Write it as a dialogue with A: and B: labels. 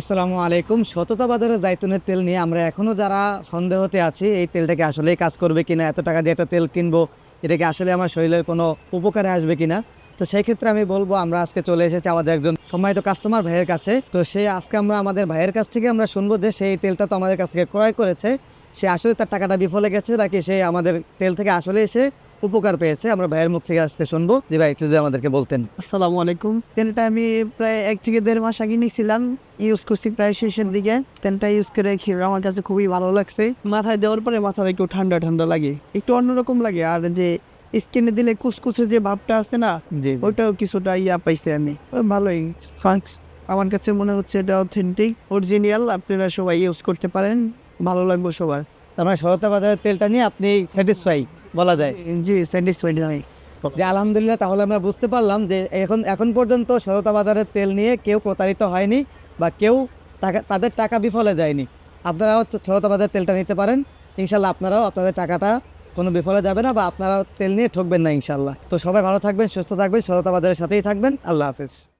A: আসসালামু আলাইকুম। সততা বাজারে জাইতুনের তেল নিয়ে আমরা এখনও যারা সন্দেহতে আছি, এই তেলটাকে আসলেই কাজ করবে কিনা, এত টাকা দিয়ে একটা তেল কিনবো, এটাকে আসলে আমার শরীরের কোনো উপকারে আসবে কিনা? তো সেই ক্ষেত্রে আমি বলব, আমরা আজকে চলে এসেছি আমাদের একজন সম্মানিত কাস্টমার ভাইয়ের কাছে। তো সে আজকে আমরা, আমাদের ভাইয়ের কাছ থেকে আমরা শুনব যে সেই তেলটা তো আমাদের কাছ থেকে ক্রয় করেছে। সে আসলে তার টাকাটা বিফলে গেছে নাকি সে আমাদের তেল থেকে আসলে এসে উপকার পেয়েছে। আমরা ভাইয়ের মুখ থেকে আজকে শুনব। যে ভাই একটু যদি আমাদেরকে বলতেন।
B: আসসালামু আলাইকুম। তেলটা আমি প্রায় এক থেকে দেড় মাস আগে নিয়েছিলাম। ইউজ করছি প্রায় শেষের দিকে। তেলটা ইউজ করে খেয়ে আমার কাছে খুবই ভালো লাগছে। মাথায় দেওয়ার পরে মাথার একটু ঠান্ডা ঠান্ডা লাগে। একটু অন্যরকম লাগে। আর যে স্কিনে দিলে কুচকুচে যে ভাবটা আছে না ওইটাও কিছুটা ইয়া পাইছি আমি। ভালোই। ফাংস আমার কাছে মনে হচ্ছে এটা অথেন্টিক অরিজিনাল আপনারা সবাই ইউজ করতে পারেন। ভালো লাগবে সবার।
A: তার মানে সরতা বাজারের তেলটা নিয়ে আপনি স্যাটিসফাই বলা যায়।
B: জি স্যাটিসফাইড আমি
A: যে আলহামদুলিল্লাহ তাহলে আমরা বুঝতে পারলাম যে এখন এখন পর্যন্ত সরতা বাজারের তেল নিয়ে কেউ প্রতারিত হয়নি বা কেউ টাকা তাদের টাকা বিফলে যায়নি। আপনারাও তো সরতা বাজারের তেলটা নিতে পারেন। ইনশাল্লাহ আপনারাও আপনাদের টাকাটা কোনো বিফলে যাবে না বা আপনারাও তেল নিয়ে ঠকবেন না ইনশাল্লাহ। তো সবাই ভালো থাকবেন সুস্থ থাকবেন সরতা বাজারের সাথেই থাকবেন। আল্লাহ হাফেজ।